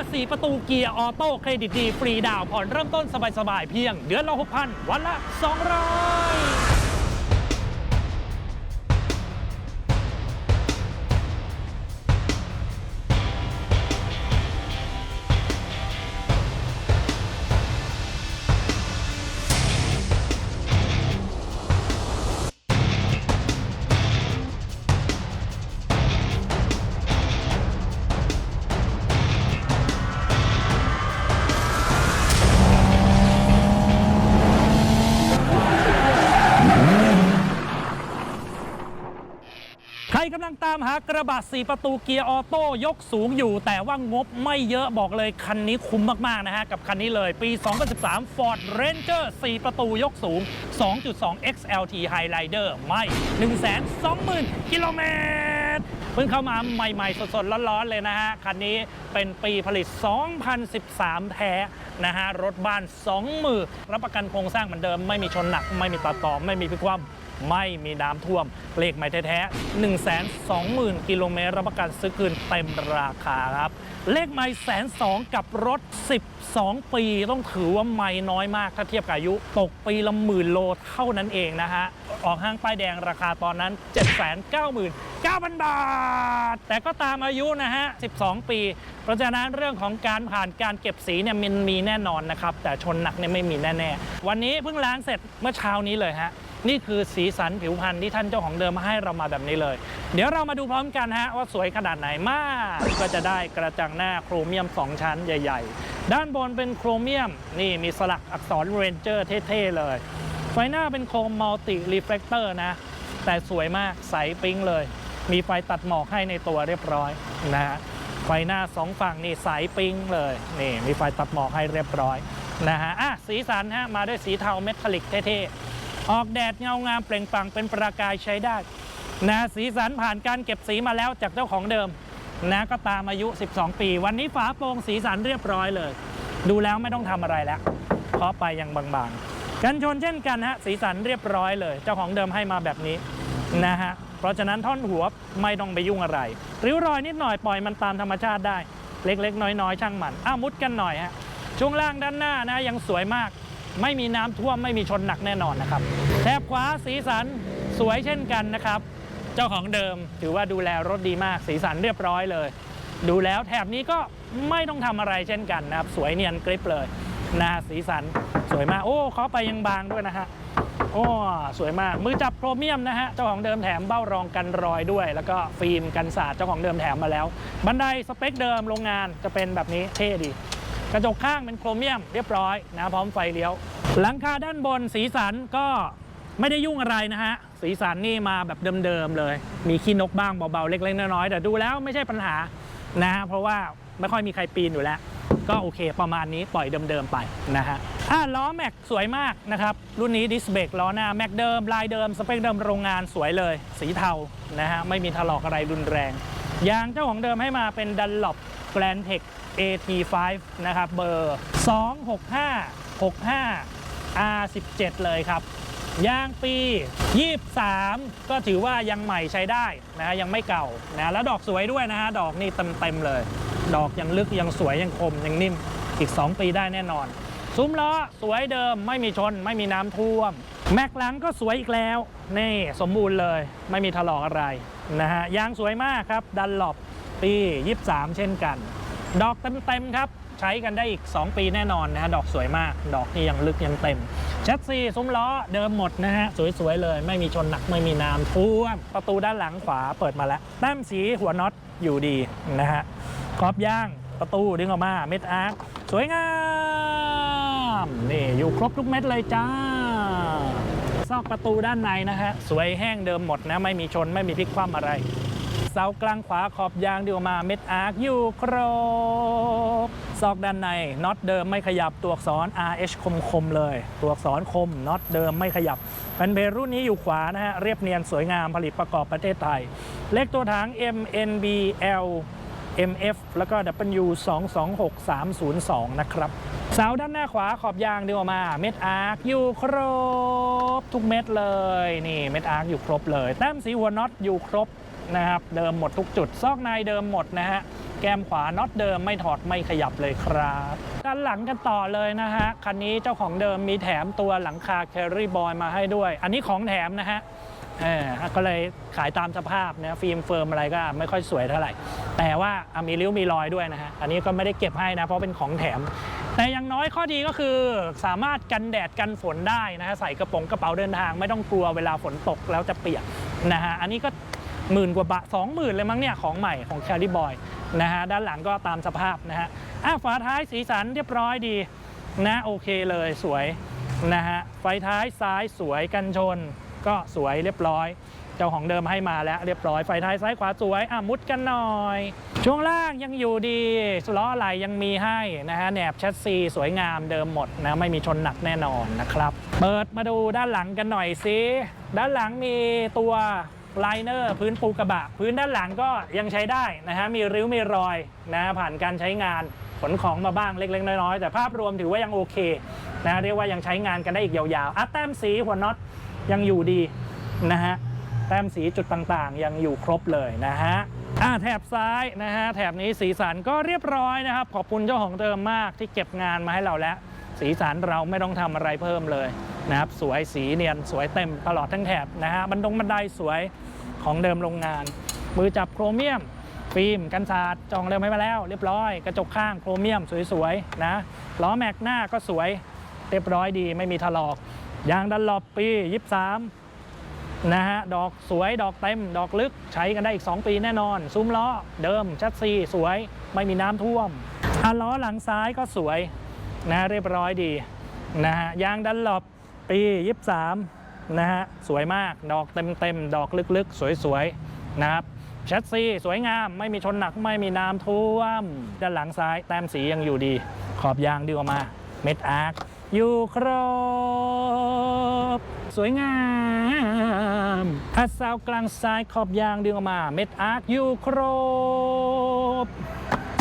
ร์4ประตูเกียร์ออโต้เครดิตดี ฟรีดาวผ่อนเริ่มต้นสบายๆ เพียง เดือนละ 6,000 วันละ 200 ใครกำลังตามหากระบะ 4 ประตูเกียร์ออโต้ยกสูงอยู่ แต่ว่างบไม่เยอะบอกเลยคันนี้คุ้มมาก ๆ นะฮะ กับคันนี้เลยปี 2013 Ford Ranger 4 ประตูยกสูง 2.2 XLT Highlighter ไม่ 120,000 กิโลเมตร เพิ่งเข้ามาใหม่ ๆ สด ๆ ร้อน ๆ เลยนะฮะ คันนี้เป็นปีผลิต 2013 แท้นะฮะ รถบ้าน 2 มือ รับประกันโครงสร้างเหมือนเดิมไม่มีชนหนักไม่มีตัดต่อไม่มีพิกคว่ำ ไม่มีน้ำท่วม เลขใหม่แท้ๆ1 2 0 0 0 0 กิโลเมตรรับประกันซื้อคืนเต็มราคาครับ เลขไม่แสนสองกับรถ 12 ปีต้องถือว่าไม่น้อยมากถ้าเทียบกับอายุ ตกปีละหมื่นโลเท่านั้นเองนะฮะ ออกห้างป้ายแดงราคาตอนนั้น 799,000 บาท แต่ก็ตามอายุนะฮะ 12 ปี เพราะฉะนั้นเรื่องของการผ่านการเก็บสีเนี่ยมันมีแน่นอนนะครับ แต่ชนหนักเนี่ยไม่มีแน่ ๆ วันนี้เพิ่งล้างเสร็จเมื่อเช้านี้เลยฮะ นี่คือสีสันผิวพรรณที่ท่านเจ้าของเดิมมาให้เรามาแบบนี้เลย เดี๋ยวเรามาดูพร้อมกันฮะว่าสวยขนาดไหนมาก ก็จะได้กระจังหน้าโครเมียม 2 ชั้นใหญ่ ๆ ด้านบนเป็นโครเมียม นี่มีสลักอักษรเรนเจอร์เท่ๆเลย ไฟหน้าเป็นโครมมัลติรีเฟลคเตอร์นะ แต่สวยมากใสปิ๊งเลย มีไฟตัดหมอกให้ในตัวเรียบร้อยนะฮะไฟหน้าสองฝั่งนี่ใสปิ๊งเลยนี่มีไฟตัดหมอกให้เรียบร้อยนะฮะอะสีสันฮะมาด้วยสีเทาเมทัลลิกเท่ๆ ออกแดดเงางามเปล่งปลั่งเป็นประกายใช้ได้นะสีสันผ่านการเก็บสีมาแล้วจากเจ้าของเดิมนะก็ตามอายุ 12 ปี วันนี้ฝาโปร่งสีสันเรียบร้อยเลย ดูแล้วไม่ต้องทำอะไรแล้วเพราะไปยังบางๆ กันชนเช่นกันฮะสีสันเรียบร้อยเลย เจ้าของเดิมให้มาแบบนี้นะฮะเพราะฉะนั้นท่อนหัวไม่ต้องไปยุ่งอะไร ริ้วรอยนิดหน่อยปล่อยมันตามธรรมชาติได้ เล็กๆ น้อยๆ ช่างมันอ้ามุดกันหน่อยฮะช่วงล่างด้านหน้านะยังสวยมาก ไม่มีน้ำท่วมไม่มีชนหนักแน่นอนนะครับแถบขวาสีสันสวยเช่นกันนะครับ เจ้าของเดิมถือว่าดูแลรถดีมาก สีสันเรียบร้อยเลย ดูแล้วแถบนี้ก็ไม่ต้องทำอะไรเช่นกันนะครับ สวยเนียนกริบเลยนะสีสันสวยมากโอ้เขาไปยังบางด้วยนะฮะโอ้สวยมากมือจับโครเมียมนะฮะเจ้าของเดิมแถมเบ้ารองกันรอยด้วย แล้วก็ฟิล์มกันสาดเจ้าของเดิมแถมมาแล้ว บันไดสเปคเดิมโรงงานจะเป็นแบบนี้เท่ดี กระจกข้างเป็นโครเมียมเรียบร้อยนะพร้อมไฟเลี้ยว หลังคาด้านบนสีสันก็ไม่ได้ยุ่งอะไรนะฮะ สีสันนี่มาแบบเดิมๆเลย มีขี้นกบ้างเบาๆเล็กๆน้อยๆแต่ดูแล้วไม่ใช่ปัญหานะฮะเพราะว่าไม่ค่อยมีใครปีนอยู่แล้ว ก็โอเคประมาณนี้ปล่อยเดิมๆไปนะฮะอะล้อแม็กสวยมากนะครับ รุ่นนี้ดิสเบรกล้อหน้าแม็กเดิม ลายเดิม สเปคเดิมโรงงานสวยเลย สีเทานะฮะไม่มีถลอกอะไรรุนแรงยางเจ้าของเดิมให้มาเป็นดันหลบแกรนเทค AT5 นะครับ เบอร์ 26565 R17 เลยครับ ยางปี 23 ก็ถือว่ายังใหม่ใช้ได้นะฮะยังไม่เก่านะแล้วดอกสวยด้วยนะฮะ ดอกนี่เต็มๆเลย ดอกยังลึกยังสวยยังคมยังนิ่มอีก 2 ปีได้แน่นอน ซุ้มล้อสวยเดิมไม่มีชน ไม่มีน้ำท่วม แม็กหลังก็สวยอีกแล้ว นี่สมบูรณ์เลยไม่มีถลอกอะไรนะฮะยางสวยมากครับดันหลบปี 23 เช่นกัน ดอกเต็มๆครับ ใช้กันได้อีก 2 ปีแน่นอนนะฮะดอกสวยมาก ดอกนี่ยังลึกยังเต็มแชสซีซุ้มล้อเดิมหมดนะฮะสวยๆเลย ไม่มีชนหนักไม่มีน้ำท่วม ประตูด้านหลังขวาเปิดมาแล้วแต้มสีหัวน็อตอยู่ดีนะฮะขอบย่างประตูดึงออกมาเม็ดอาร์คสวยงามนี่อยู่ครบทุกเม็ดเลยจ้าซอกประตูด้านในนะฮะสวยแห้งเดิมหมดนะไม่มีชนไม่มีพลิกคว่ำอะไร เสากลางขวาขอบยางดีออกมาเม็ดอาร์คอยู่ครบซอกด้านในน็อตเดิมไม่ขยับตัวอักษร RH คมคมๆเลย ตัวอักษรคมน็อตเดิมไม่ขยับแผ่นเบรรุ่นนี้อยู่ขวานะฮะเรียบเนียนสวยงามผลิตประกอบประเทศไทย เลขตัวถัง MNBL MF แล้วก็ W 2 2 6 3 0 2 นะครับเสาด้านหน้าขวาขอบยางดีออกมา เม็ดอาร์คอยู่ครบ ทุกเม็ดเลย นี่เม็ดอาร์คอยู่ครบเลยแต้มสีหัวน็อตอยู่ครบ นะครับเดิมหมดทุกจุด ซอกในเดิมหมดนะฮะแก้มขวาน็อตเดิมไม่ถอดไม่ขยับเลยครับ ด้านหลังกันต่อเลยนะฮะคันนี้เจ้าของเดิมมีแถมตัวหลังคาแครี่บอยมาให้ด้วย อันนี้ของแถมนะฮะเออก็เลยขายตามสภาพนะฟิล์มเฟิร์มอะไรก็ไม่ค่อยสวยเท่าไหร่ แต่ว่ามีริ้วมีรอยด้วยนะฮะอันนี้ก็ไม่ได้เก็บให้นะเพราะเป็นของแถม แต่อย่างน้อยข้อดีก็คือสามารถกันแดดกันฝนได้นะฮะใส่กระโปรงกระเป๋าเดินทางไม่ต้องกลัวเวลาฝนตกแล้วจะเปียกนะฮะอันนี้ก็ หมื่นกว่าบาทสองหมื่นเลยมั้งเนี่ยของใหม่ของแคริบอยนะฮะด้านหลังก็ตามสภาพนะฮะอะฝาท้ายสีสันเรียบร้อยดีนะโอเคเลยสวยนะฮะไฟท้ายซ้ายสวยกันชน ก็สวยเรียบร้อย เจ้าของเดิมให้มาแล้วเรียบร้อยไฟท้ายซ้ายขวาสวยอะมุดกันหน่อย ช่วงล่างยังอยู่ดีล้อไหลยังมีให้นะฮะแหนบแชสซีสวยงามเดิมหมดนะไม่มีชนหนักแน่นอนนะครับ เปิดมาดูด้านหลังกันหน่อยสิด้านหลังมีตัว ไลเนอร์พื้นปูกระบะ พื้นด้านหลังก็ยังใช้ได้นะฮะมีริ้วมีรอยนะผ่านการใช้งานขนของมาบ้างเล็ก ๆ น้อยๆแต่ภาพรวมถือว่ายังโอเคนะเรียกว่ายังใช้งานกันได้อีกยาวๆอะแต้มสีหัวน็อตยังอยู่ดีนะฮะแต้มสีจุดต่างๆ ยังอยู่ครบเลยนะฮะอ่าแถบซ้ายนะฮะแถบนี้สีสันก็เรียบร้อยนะครับ ขอบคุณเจ้าของเดิมมากที่เก็บงานมาให้เราแล้ว สีสันเราไม่ต้องทำอะไรเพิ่มเลย นะครับสวยสีเนียนสวยเต็มตลอดทั้งแถบนะฮะบันดงบันไดสวยของเดิมโรงงาน มือจับโครเมียม ฟิล์มกันสาดจองเดิมให้มาแล้ว เรียบร้อย กระจกข้างโครเมียมสวยๆนะล้อแม็กหน้าก็สวยเรียบร้อยดีไม่มีถลอกยางดันหลบปี23นะฮะดอกสวยดอกเต็ม ดอกลึกใช้กันได้อีก 2 ปีแน่นอน ซุ้มล้อเดิมชัดซีสวยไม่มีน้ำท่วมอะล้อหลังซ้ายก็สวยนะเรียบร้อยดีนะฮะยางดันหลบ ปี 23 นะฮะ สวยมาก ดอกเต็มเต็มๆ ดอกลึกๆ สวยๆ นะครับแชัดซีสวยงาม ไม่มีชนหนัก ไม่มีน้ำท่วม ด้านหลังซ้าย แต้มสียังอยู่ดี ขอบยางดีออกมา เม็ดอาร์คอยู่ครบ สวยงามอัดซาวกลางซ้ายขอบยางดึงออกมา เม็ดอาร์คอยู่ครบ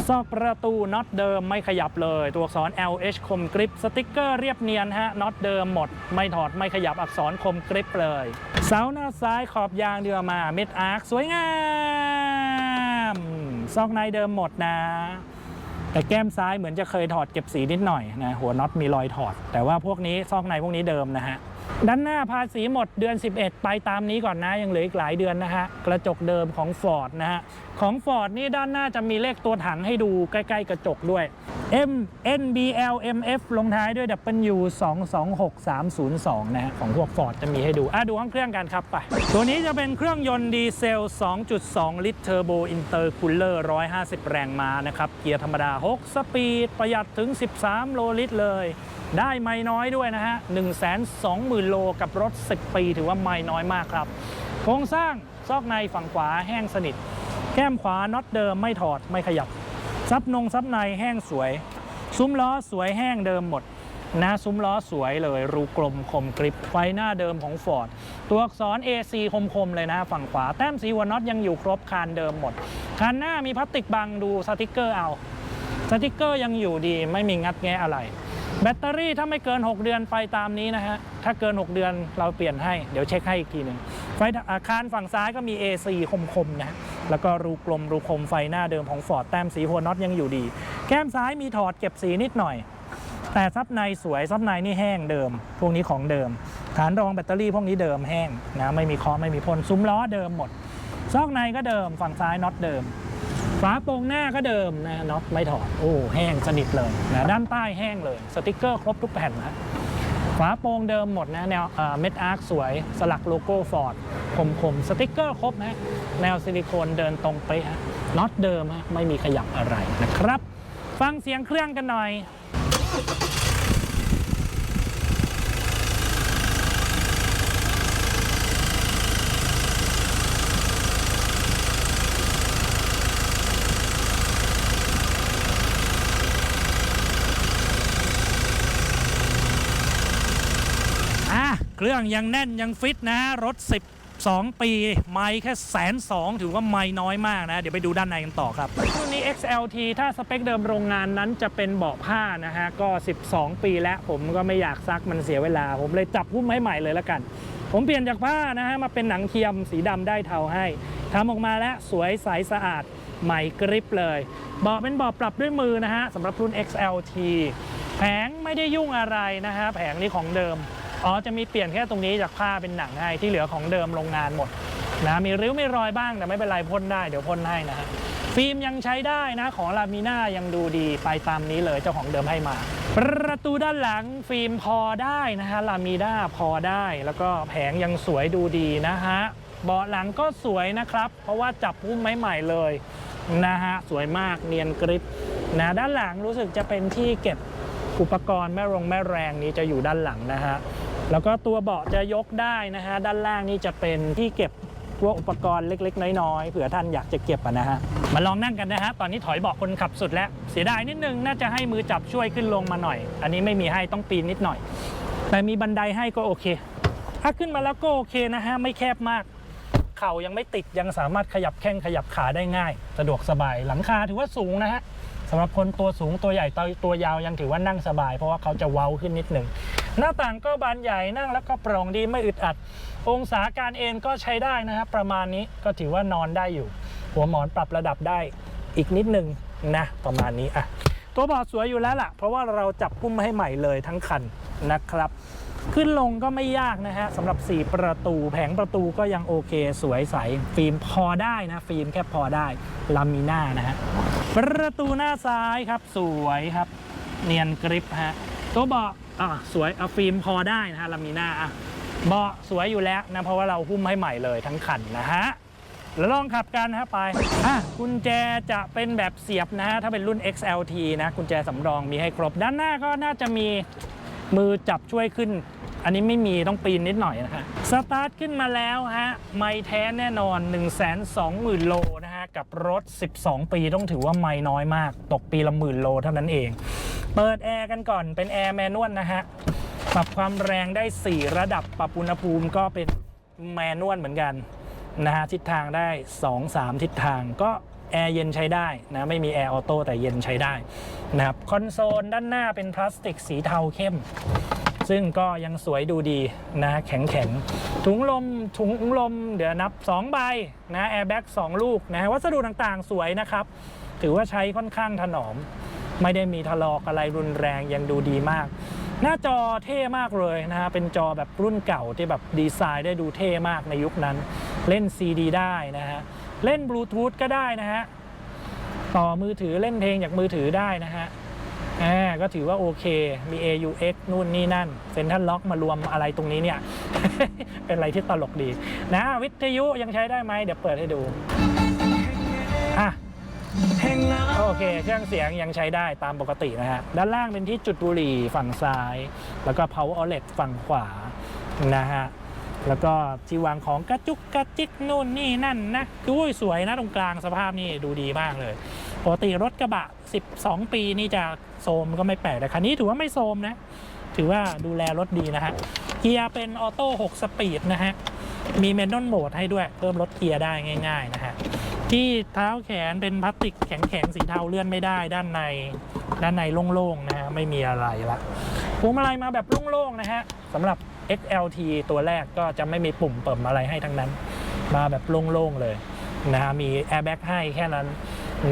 ซอกประตูน็อตเดิมไม่ขยับเลย ตัวอักษร LH คมกริปสติกเกอร์เรียบเนียนฮะน็อตเดิมหมด ไม่ถอดไม่ขยับอักษรคมกริปเลย เสาหน้าซ้ายขอบยางเดือมาเม็ดอาร์คสวยงามซอกในเดิมหมดนะ แต่แก้มซ้ายเหมือนจะเคยถอดเก็บสีนิดหน่อยนะหัวน็อตมีรอยถอด แต่ว่าพวกนี้ซอกในพวกนี้เดิมนะฮะ ด้านหน้าภาษีหมดเดือน 11 ไปตามนี้ก่อนนะ ยังเหลืออีกหลายเดือนนะฮะ กระจกเดิมของ Ford นะฮะ ของ Ford นี่ด้านหน้าจะมีเลขตัวถังให้ดูใกล้ๆกระจกด้วย M N B L M F ลงท้ายด้วย W 2 2 6 3 0 2 นะฮะ ของพวก Ford จะมีให้ดู อะ ดูห้องเครื่องกันครับไป ตัวนี้จะเป็นเครื่องยนต์ดีเซล 2.2 ลิตรเทอร์โบอินเตอร์คูลเลอร์ 150 แรงม้านะครับ เกียร์ธรรมดา 6 สปีด ประหยัดถึง 13 โลลิตรเลย ได้ไม่น้อยด้วยนะฮะ20,000 โลกับรถ 10 ปี ถือว่าไม่น้อยมากครับ โครงสร้างซอกในฝั่งขวาแห้งสนิท แก้มขวาน็อตเดิมไม่ถอดไม่ขยับ ซับนงซับในแห้งสวย ซุ้มล้อสวยแห้งเดิมหมดนะซุ้มล้อสวยเลย รูกลมคมกริบไฟหน้าเดิมของ Ford ตัวอักษร AC คมๆ เลยนะฝั่งขวา แต้มสีหัวน็อตยังอยู่ครบคานเดิมหมด คันหน้ามีพลาสติกบังดูสติกเกอร์เอา สติกเกอร์ยังอยู่ดีไม่มีงัดแงะอะไร แบตเตอรี่ถ้าไม่เกิน 6 เดือนไปตามนี้นะฮะ ถ้าเกิน 6 เดือนเราเปลี่ยนให้ เดี๋ยวเช็คให้อีกทีหนึ่งไฟอาคารฝั่งซ้ายก็มี AC คมๆนะ แล้วก็รูกลมรูคมไฟหน้าเดิมของ Ford แต้มสีหัวน็อตยังอยู่ดี แก้มซ้ายมีถอดเก็บสีนิดหน่อย แต่ซับในสวยซับในนี่แห้งเดิม พวกนี้ของเดิม ฐานรองแบตเตอรี่พวกนี้เดิมแห้งนะ ไม่มีคอไม่มีพ่นซุ้มล้อเดิมหมด ซอกในก็เดิมฝั่งซ้ายน็อตเดิม ฝาโปร่งหน้าก็เดิมนะน็อตไม่ถอดโอ้แห้งสนิทเลยนะด้านใต้แห้งเลย สติกเกอร์ครบทุกแผ่นนะฝาโปร่งเดิมหมดนะแนวเม็ดอาร์คสวยสลักโลโก้ฟอร์ดคมๆสติกเกอร์ครบนะแนวซิลิโคนเดินตรงไปฮะน็อตเดิมฮะไม่มีขยับอะไรนะครับ ฟังเสียงเครื่องกันหน่อย อะ เครื่องยังแน่นยังฟิตนะรถ 12 ปี ไม่แค่แสนสองถือว่าไม่น้อยมากนะ เดี๋ยวไปดูด้านในกันต่อครับรุ่นนี้ XLT ถ้าสเปคเดิมโรงงานนั้นจะเป็นเบาะผ้านะฮะ ก็ 12 ปีแล้วผมก็ไม่อยากซักมันเสียเวลา ผมเลยจับหุ้มให้ใหม่เลยละกัน ผมเปลี่ยนจากผ้านะฮะมาเป็นหนังเทียมสีดำได้เทาให้ทำออกมาแล้วสวยใสสะอาดใหม่กริบเลยเบาะเป็นเบาะปรับด้วยมือนะฮะสำหรับรุ่น XLT แผงไม่ได้ยุ่งอะไรนะฮะแผงนี้ของเดิม อ๋อจะมีเปลี่ยนแค่ตรงนี้จากผ้าเป็นหนังให้ที่เหลือของเดิมโรงงานหมดนะมีริ้วมีรอยบ้างแต่ไม่เป็นไรพ่นได้เดี๋ยวพ่นให้นะฮะฟิล์มยังใช้ได้นะของลามิน่ายังดูดีไปตามนี้เลยเจ้าของเดิมให้มา ประตูด้านหลังฟิล์มพอได้นะฮะลามิน่าพอได้ แล้วก็แผงยังสวยดูดีนะฮะเบาะหลังก็สวยนะครับ เพราะว่าจับพุ่มไม้ใหม่เลยนะฮะสวยมากเนียนกริบนะด้านหลังรู้สึกจะเป็นที่เก็บอุปกรณ์แม่รงแม่แรงนี้จะอยู่ด้านหลังนะฮะ แล้วก็ตัวเบาะจะยกได้นะฮะด้านล่างนี่จะเป็นที่เก็บพวกอุปกรณ์เล็ก ๆ น้อยๆเผื่อท่านอยากจะเก็บะนะฮะมาลองนั่งกันนะฮะตอนนี้ถอยเบาะคนขับสุดแล้ว เสียดายนิดนึงน่าจะให้มือจับช่วยขึ้นลงมาหน่อย อันนี้ไม่มีให้ต้องปีนนิดหน่อย แต่มีบันไดให้ก็โอเค ถ้าขึ้นมาแล้วก็โอเคนะฮะไม่แคบมาก เข่ายังไม่ติดยังสามารถขยับแข้งขยับขาได้ง่าย สะดวกสบายหลังคาถือว่าสูงนะฮะสำหรับคนตัวสูงตัวใหญ่ตัวตัวยาวยังถือว่านั่งสบาย เพราะว่าเขาจะเว้าขึ้นนิดหนึ่ง หน้าต่างก็บานใหญ่นั่งแล้วก็โปร่งดีไม่อึดอัด องศาการเอนก็ใช้ได้นะครับ ประมาณนี้ก็ถือว่านอนได้อยู่ หัวหมอนปรับระดับได้อีกนิดหนึ่งนะประมาณนี้อะตัวเบาะสวยอยู่แล้วล่ะ เพราะว่าเราจับพุ่มให้ใหม่เลยทั้งคันนะครับ ขึ้นลงก็ไม่ยากนะฮะสำหรับ 4 ประตูแผงประตูก็ยังโอเค สวยใส ฟิล์มพอได้นะ ฟิล์มแค่พอได้ลามิน่านะฮะประตูหน้าซ้ายครับ สวยครับ เนียนกริปฮะตัวเบาะ อะสวยเอาฟิล์มพอได้นะฮะลามิน่าอะเบาะสวยอยู่แล้วนะเพราะว่าเราหุ้มให้ใหม่เลยทั้งคันนะฮะแล้วลองขับกันนะฮะไปอะกุญแจจะเป็นแบบเสียบนะฮะถ้าเป็นรุ่น XLT นะกุญแจสำรองมีให้ครบ ด้านหน้าก็น่าจะมีมือจับช่วยขึ้น อันนี้ไม่มีต้องปีนนิดหน่อยนะฮะสตาร์ทขึ้นมาแล้วฮะไม่แท้แน่นอน 1 2 0 0 0 0 โลนะฮะกับรถ 12 ปีต้องถือว่าไม่น้อยมาก ตกปีละหมื่นโลเท่านั้นเอง เปิดแอร์กันก่อนเป็นแอร์แมนนวลนะฮะปรับความแรงได้ 4 ระดับปรับอุณหภูมิก็เป็นแมนนวลเหมือนกันนะฮะทิศทางได้ 2-3 ทิศทางก็แอร์เย็นใช้ได้นะไม่มีแอร์ออโต้แต่เย็นใช้ได้นะครับคอนโซลด้านหน้าเป็นพลาสติกสีเทาเข้ม ซึ่งก็ยังสวยดูดีนะแข็งแข็งถุงลมถุงลมเดี๋ยวนับ 2 ใบนะแอร์แบ็ก2ลูกนะวัสดุต่างๆสวยนะครับ ถือว่าใช้ค่อนข้างถนอม ไม่ได้มีทะลอกอะไรรุนแรงยังดูดีมาก หน้าจอเท่มากเลยนะฮะเป็นจอแบบรุ่นเก่าที่แบบดีไซน์ได้ดูเท่มากในยุคนั้น เล่น CD ได้นะฮะเล่นบลูทูธก็ได้นะฮะต่อมือถือเล่นเพลงจากมือถือได้นะฮะอ่าก็ถือว่าโอเค มี AUX นู่นนี่นั่นเซ็นทรัลล็อกมารวมอะไรตรงนี้เนี่ย เป็นอะไรที่ตลกดี นะ วิทยุยังใช้ได้ไหมเดี๋ยวเปิดให้ดู โอเค เครื่องเสียงยังใช้ได้ตามปกตินะฮะ ด้านล่างเป็นที่จุดบุหรี่ฝั่งซ้าย แล้วก็ power outlet ฝั่งขวานะฮะ แล้วก็ที่วางของกระจุกกระจิกนู่นนี่นั่นนะคืออุ้ยสวยนะตรงกลางสภาพนี่ดูดีมากเลย ปกติรถกระบะ 12 ปีนี่จะโซมก็ไม่แปลกแต่คันนี้ถือว่าไม่โซมนะ ถือว่าดูแลรถดีนะฮะ เกียร์เป็นออโต้ 6 สปีดนะฮะ มีเมนนวลโหมดให้ด้วย เพิ่มลดเกียร์ได้ง่าย ๆ นะฮะ ที่เท้าแขนเป็นพลาสติกแข็งๆสีเทาเลื่อนไม่ได้ด้านใน ด้านในโล่งๆนะฮะไม่มีอะไรละพวงมาลัยมาแบบโล่งๆนะฮะสำหรับ XLT ตัวแรกก็จะไม่มีปุ่มเปิมอะไรให้ทั้งนั้น มาแบบโล่งๆเลยนะฮะมีแอร์แบ็กให้แค่นั้น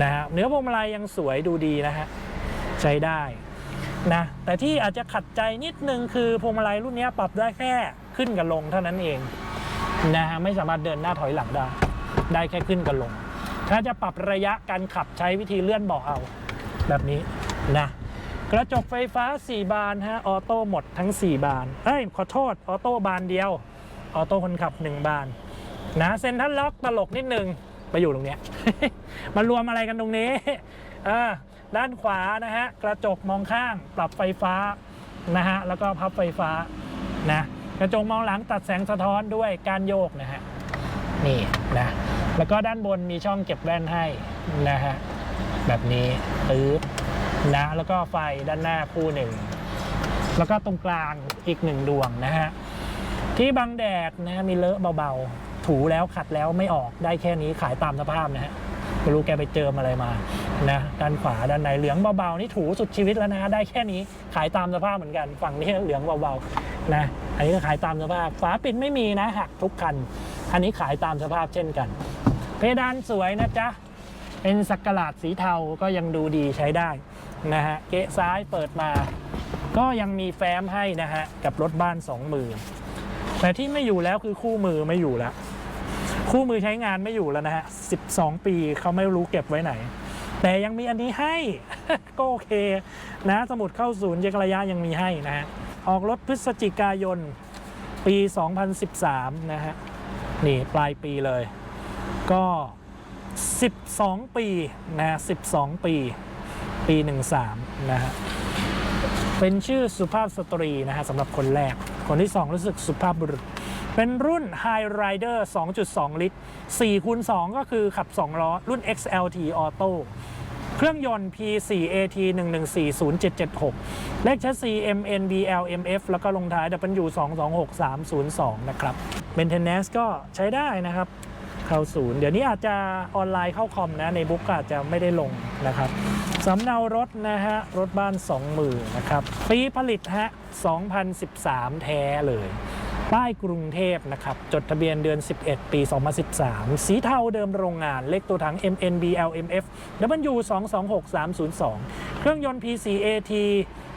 นะฮะเนื้อพวงมาลัยยังสวยดูดีนะฮะใช้ได้นะแต่ที่อาจจะขัดใจนิดนึงคือพวงมาลัยรุ่นนี้ปรับได้แค่ขึ้นกับลงเท่านั้นเองนะฮะไม่สามารถเดินหน้าถอยหลังได้ ได้แค่ขึ้นกับลง ถ้าจะปรับระยะการขับใช้วิธีเลื่อนเบาะเอา แบบนี้นะกระจกไฟฟ้า 4 บานฮะออโต้หมดทั้ง 4 บานเอ้ยขอโทษออโต้บานเดียวออโต้คนขับ 1 บานนะเซ็นทรัลล็อกตลกนิดนึงไปอยู่ตรงเนี้ยมารวมอะไรกันตรงนี้เออด้านขวานะฮะกระจกมองข้างปรับไฟฟ้านะฮะแล้วก็พับไฟฟ้านะกระจกมองหลังตัดแสงสะท้อนด้วยการโยกนะฮะนี่นะ แล้วก็ด้านบนมีช่องเก็บแว่นให้นะฮะแบบนี้ปึ๊บนะแล้วก็ไฟด้านหน้าคู่หนึ่งแล้วก็ตรงกลางอีกหนึ่งดวงนะฮะที่บังแดดนะฮะมีเลอะเบาๆ ถูแล้วขัดแล้วไม่ออกได้แค่นี้ขายตามสภาพนะฮะไม่รู้แกไปเจออะไรมานะด้านขวาด้านในเหลืองเบาๆนี่ถูสุดชีวิตแล้วนะฮะได้แค่นี้ขายตามสภาพเหมือนกันฝั่งนี้เหลืองเบาๆนะอันนี้ก็ขายตามสภาพฝาปิดไม่มีนะหักทุกคันอันนี้ขายตามสภาพเช่นกัน เพดานสวยนะจ๊ะ เป็นสักกลาดสีเทาก็ยังดูดีใช้ได้นะฮะ เกะซ้ายเปิดมา ก็ยังมีแฟ้มให้นะฮะ กับรถบ้านสองมือแต่ที่ไม่อยู่แล้วคือคู่มือไม่อยู่แล้ว คู่มือใช้งานไม่อยู่แล้วนะฮะ 12 ปีเขาไม่รู้เก็บไว้ไหน แต่ยังมีอันนี้ให้ ก็โอเคนะ สมุดเข้าศูนย์เยกระยะยังมีให้นะฮะ ออกรถพฤศจิกายนปี 2013 นะฮะ นี่ปลายปีเลย ก็ 12 ปีนะ12 ปี ปี 13 นะฮะ เป็นชื่อสุภาพสตรีนะฮะสำหรับคนแรก คนที่ 2 รู้สึกสุภาพบุรุษ เป็นรุ่น High Rider 2.2 ลิตร4คูณ2ก็คือขับ 2 ล้อ รุ่น XLT Auto เครื่องยนต์ P4AT 1140776 เลขชัสซี MNBLMF แล้วก็ลงท้าย W226302 นะครับ Maintenance ก็ใช้ได้นะครับ เข้าศูนย์เดี๋ยวนี้อาจจะออนไลน์เข้าคอมนะในบุ๊กอาจจะไม่ได้ลงนะครับสำเนารถนะฮะรถบ้าน20,000นะครับปีผลิตฮะ2013 แท้เลยป้ายกรุงเทพนะครับ จดทะเบียนเดือน 11 ปี 2013 สีเทาเดิมโรงงาน เลขตัวถัง MNBLMF W226302 เครื่องยนต์ PCAT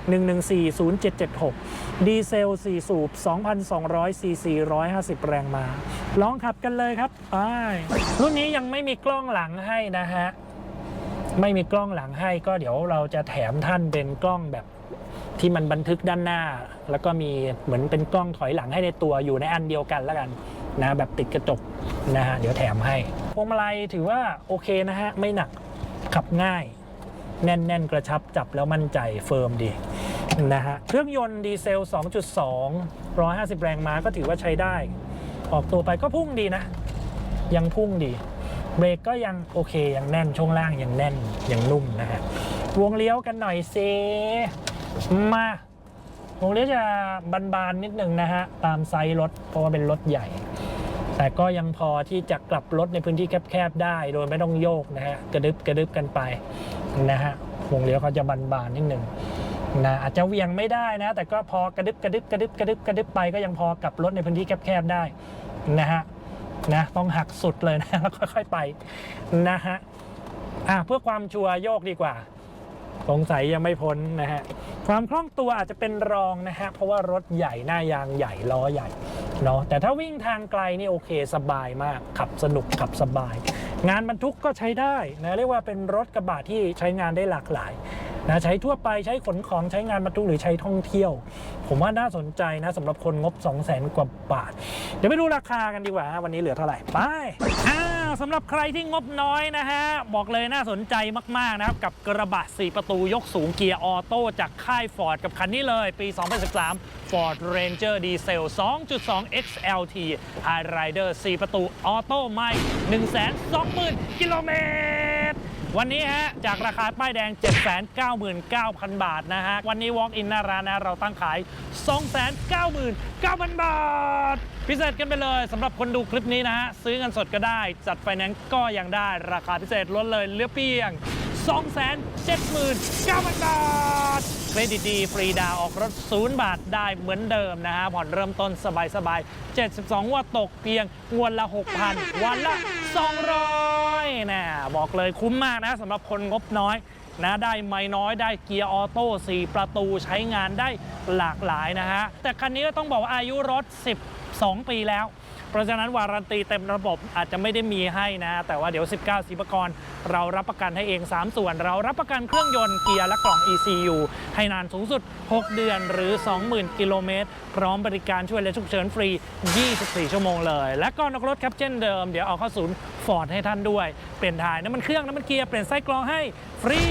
1140776 ดีเซล 4 สูบ 2,200ซีซี150 แรงม้าลองขับกันเลยครับไปรุ่นนี้ยังไม่มีกล้องหลังให้นะฮะ ไม่มีกล้องหลังให้ก็เดี๋ยวเราจะแถมท่านเป็นกล้องแบบที่มันบันทึกด้านหน้า แล้วก็มีเหมือนเป็นกล้องถอยหลังให้ในตัวอยู่ในอันเดียวกันแล้วกันนะแบบติดกระจกนะฮะเดี๋ยวแถมให้พวงมาลัยถือว่าโอเคนะฮะไม่หนักขับง่าย แน่น ๆ กระชับจับแล้วมั่นใจเฟิร์มดีนะฮะเครื่องยนต์ดีเซล 2.2 150 แรงม้าก็ถือว่าใช้ได้ ออกตัวไปก็พุ่งดีนะ ยังพุ่งดีเบรกก็ยังโอเคยังแน่นช่วงล่างยังแน่นยังนุ่มนะฮะวงเลี้ยวกันหน่อยเซมาวงเลี้ยวจะบานๆนิดหนึ่งนะฮะตามไซส์รถเพราะว่าเป็นรถใหญ่ แต่ก็ยังพอที่จะกลับรถในพื้นที่แคบๆได้ โดยไม่ต้องโยกนะฮะกระดึบกระดึบกันไป นะฮะวงเลี้ยวเขาจะบานๆนิดหนึ่งนะอาจจะเวียงไม่ได้นะ แต่ก็พอกระดึบกระดึบกระดึบกระดึบกระดึบไปก็ยังพอกับรถในพื้นที่แคบๆได้นะฮะนะต้องหักสุดเลยนะแล้วค่อยๆไปนะฮะอะเพื่อความชัวร์โยกดีกว่าสงสัยยังไม่พ้นนะฮะความคล่องตัวอาจจะเป็นรองนะฮะเพราะว่ารถใหญ่หน้ายางใหญ่ล้อใหญ่เนาะแต่ถ้าวิ่งทางไกลนี่โอเคสบายมากขับสนุกขับสบาย งานบรรทุกก็ใช้ได้นะเรียกว่าเป็นรถกระบะที่ใช้งานได้หลากหลายนะใช้ทั่วไปใช้ขนของใช้งานบรรทุกหรือใช้ท่องเที่ยว ผมว่าน่าสนใจนะสำหรับคนงบ 2 0 0แสนกว่าบาท เดี๋ยวไปดูราคากันดีกว่า วันนี้เหลือเท่าไหร่ ไปอ่า สำหรับใครที่งบน้อยนะฮะ บอกเลยน่าสนใจมากๆนะครับ กับกระบะ 4 ประตูยกสูงเกียร์ออโต้จากค่ายฟอร์ดกับคันนี้เลย ปี 2013 Ford Ranger Diesel 2.2 XLT High Rider 4 ประตูออโต้ไม่ 120,000 กิโลเมตร วันนี้ฮะจากราคาป้ายแดง 799,000 บาทนะฮะ วันนี้ Walk in หน้าร้านนะเราตั้งขาย 299,000 บาท พิเศษกันไปเลยสำหรับคนดูคลิปนี้นะฮะ ซื้อเงินสดก็ได้ จัดไฟแนนซ์ก็ยังได้ราคาพิเศษลดเลยเหลือเพียง 279,000 บาท เครดิตดีฟรีดาวออกรถ 0 บาทได้เหมือนเดิมนะฮะ ผ่อนเริ่มต้นสบายๆ 72 ว่าตกเพียงงวดละ 6,000 วันละ 200นะบอกเลยคุ้มมากนะสำหรับคนงบน้อยนะได้ไม่น้อยได้เกียร์ออโต้4ประตูใช้งานได้หลากหลายนะฮะ แต่คันนี้ก็ต้องบอกว่าอายุรถ 12 ปีแล้ว เพราะฉะนั้นวารันตีเต็มระบบอาจจะไม่ได้มีให้นะ แต่ว่าเดี๋ยว 19สีปกรณ์เรารับประกันให้เอง 3 ส่วน เรารับประกันเครื่องยนต์เกียร์และกล่อง ECU ให้นานสูงสุด 6 เดือนหรือ 20,000 กิโลเมตร พร้อมบริการช่วยเหลือฉุกเฉินฟรี 24 ชั่วโมงเลย และก่อนออกรถครับเช่นเดิม เดี๋ยวเอาเข้าศูนย์ฟอร์ดให้ท่านด้วย เปลี่ยนถ่ายน้ำมันเครื่องน้ำมันเกียร์เปลี่ยนไส้กรองให้ฟรี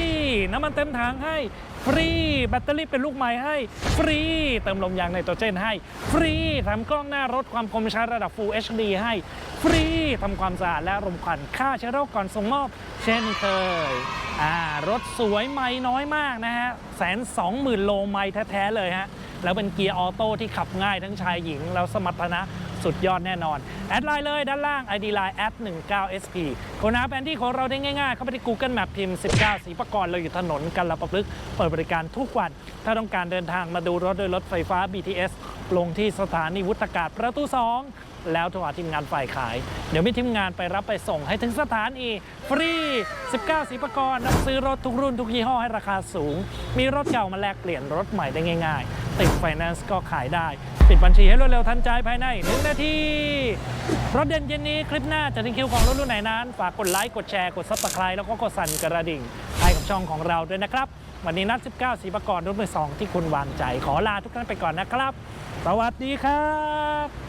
น้ำมันเต็มถังให้ ฟรี แบตเตอรี่เป็นลูกใหม่ให้ ฟรี เติมลมยางในตัวเจนให้ ฟรีทำกล้องหน้ารถความคมชัดระดับ Full HD ให้ ฟรีทำความสะอาดและรมควันฆ่าเชื้อโรคก่อนส่งมอบ เช่นเคยอ่ารถสวยไม่น้อยมากนะฮะแสนสองหมื่นโลไม่แท้ๆเลยฮะ แล้วเป็นเกียร์ออโต้ที่ขับง่ายทั้งชายหญิง แล้วสมรรถนะสุดยอดแน่นอน แอดไลน์เลยด้านล่าง ID Line แอด19 SP ค้นหาแผนที่ของเราได้ง่ายๆ เข้าไปที่ Google Map พิมพ์ 19 สีประกรณ์เราอยู่ถนนกันละประพฤกษ์เปิดบริการทุกวัน ถ้าต้องการเดินทางมาดูรถโดยรถไฟฟ้า BTS ลงที่สถานีวุฒากาศประตู 2 แล้วโทรหาทีมงานฝ่ายขาย เดี๋ยวมีทีมงานไปรับไปส่งให้ถึงสถานีฟรี 19สีประกรณ์รับซื้อรถทุกรุ่นทุกยี่ห้อให้ราคาสูง มีรถเก่ามาแลกเปลี่ยนรถใหม่ได้ง่าย ๆ ติดไฟแนนซ์ก็ขายได้ ปิดบัญชีให้รวดเร็วทันใจภายใน1นาที รถเด่นเย็นนี้คลิปหน้าจะถึงคิวของรถรุ่นไหนนั้น ฝากกดไลค์กดแชร์กดซับสไครต์แล้วก็กดสั่นกระดิ่งให้กับช่องของเราด้วยนะครับ วันนี้นัด 19สีประกรณ์รุ่นมือสองที่คุณวางใจขอลาทุกท่านไปก่อนนะครับ สวัสดีครับ